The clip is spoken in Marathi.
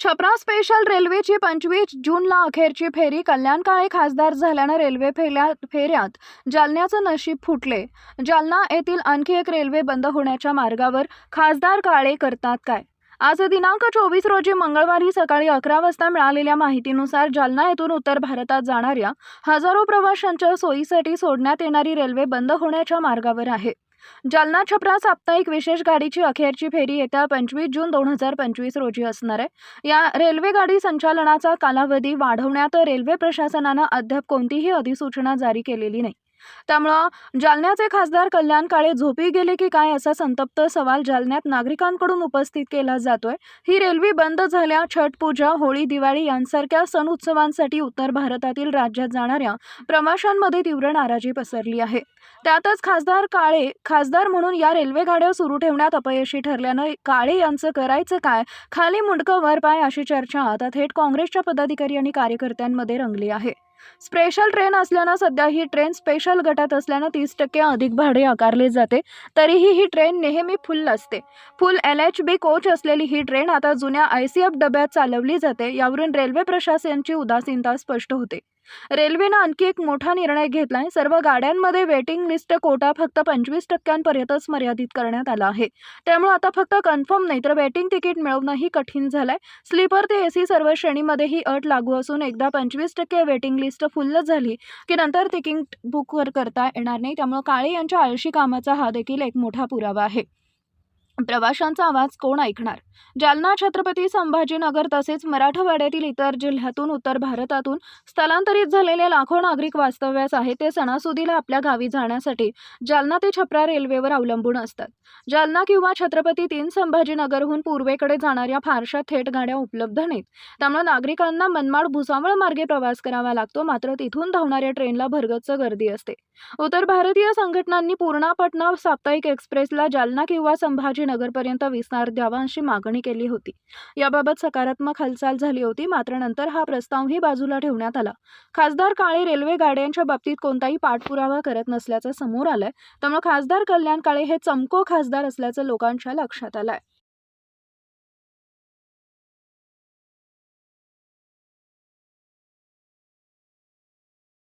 छपरा स्पेशल रेल्वेची पंचवीस जूनला अखेरची फेरी कल्याण काळे खासदार झाल्यानं रेल्वे फेल्या फेऱ्यात जालन्याचं नशीब फुटले. जालना येथील आणखी एक रेल्वे बंद होण्याच्या मार्गावर खासदार काळे करतात काय? आज दिनांक चोवीस रोजी मंगळवारी सकाळी अकरा वाजता मिळालेल्या माहितीनुसार जालना येथून उत्तर भारतात जाणाऱ्या हजारो प्रवाशांच्या सोयीसाठी सोडण्यात येणारी रेल्वे बंद होण्याच्या मार्गावर आहे. जालना छपरा साप्ताहिक विशेष गाडीची अखेरची फेरी येत्या पंचवीस जून दोन हजार पंचवीस रोजी असणार आहे. या रेल्वे गाडी संचालनाचा कालावधी वाढवण्यात रेल्वे प्रशासनानं अद्याप कोणतीही अधिसूचना जारी केलेली नाही. त्यामुळं जालन्याचे खासदार कल्याण काळे झोपी गेले की काय असा संतप्त सवाल जालन्यात नागरिकांकडून उपस्थित केला जातोय. ही रेल्वे बंद झाल्या छठ पूजा होळी दिवाळी यांसारख्या सण उत्सवांसाठी उत्तर भारतातील राज्यात जाणाऱ्या प्रवाशांमध्ये तीव्र नाराजी पसरली आहे. त्यातच खासदार काळे खासदार म्हणून या रेल्वे गाड्या सुरू ठेवण्यात अपयशी ठरल्यानं काळे यांचं करायचं काय? खाली मुंडकं वर पाय अशी चर्चा आता थेट काँग्रेसच्या पदाधिकारी आणि कार्यकर्त्यांमध्ये रंगली आहे. स्पेशल ट्रेन असल्यानं सध्या ही ट्रेन स्पेशल गटात असल्यानं तीस टक्के अधिक भाडे आकारले जाते. तरीही ही ट्रेन नेहमी फुल असते. Full L H B coach असलेली ही ट्रेन आता जुन्या आय सी एफ डब्यात चालवली जाते. यावरून रेल्वे प्रशासनाची उदासीनता स्पष्ट होते. रेल्वेनं आणखी एक मोठा निर्णय घेतला आहे सर्व गाड्यांमध्ये वेटिंग लिस्ट कोटा फक्त पंचवीस टक्क्यांपर्यंतच मर्यादित करण्यात आला आहे. त्यामुळे आता फक्त कन्फर्म नाही तर वेटिंग तिकीट मिळवणंही कठीण झालंय. स्लीपर ते एसी सर्व श्रेणीमध्ये ही अट लागू असून एकदा पंचवीस टक्के वेटिंग लिस्ट फुल्ल झाली की नंतर तिकीट बुकवर करता येणार नाही. त्यामुळे काळे यांच्या आळशी कामाचा हा देखील एक मोठा पुरावा आहे. प्रवाशांचा आवाज कोण ऐकणार? जालना छत्रपती संभाजीनगर तसेच मराठवाड्यातील इतर जिल्ह्यातून उत्तर भारतातून स्थलांतरित झालेले लाखो नागरिक वास्तव्यास आहेत ते सणासुदीला आपल्या गावी जाण्यासाठी जालना ते छपरा रेल्वेवर अवलंबून असतात. जालना किंवा छत्रपती तीन संभाजीनगरहून पूर्वेकडे जाणाऱ्या फारशा थेट गाड्या उपलब्ध नाहीत. त्यामुळे नागरिकांना मनमाड भुसावळ मार्गे प्रवास करावा लागतो मात्र तिथून धावणाऱ्या ट्रेनला भरगच्च गर्दी असते. उत्तर भारतीय संघटनांनी पूर्णा पटना साप्ताहिक एक्सप्रेसला जालना किंवा संभाजी नगरपर्यंत विस्तार द्यावा अशी मागणी केली होती. याबाबत सकारात्मक हालचाल झाली होती मात्र नंतर हा प्रस्तावही बाजूला ठेवण्यात आला. खासदार काळे रेल्वे गाड्यांच्या बाबतीत कोणताही पाठपुरावा करत नसल्याचं समोर आलंय त्यामुळे खासदार कल्याण काळे हे चमको खासदार असल्याचं लोकांच्या लक्षात आलंय.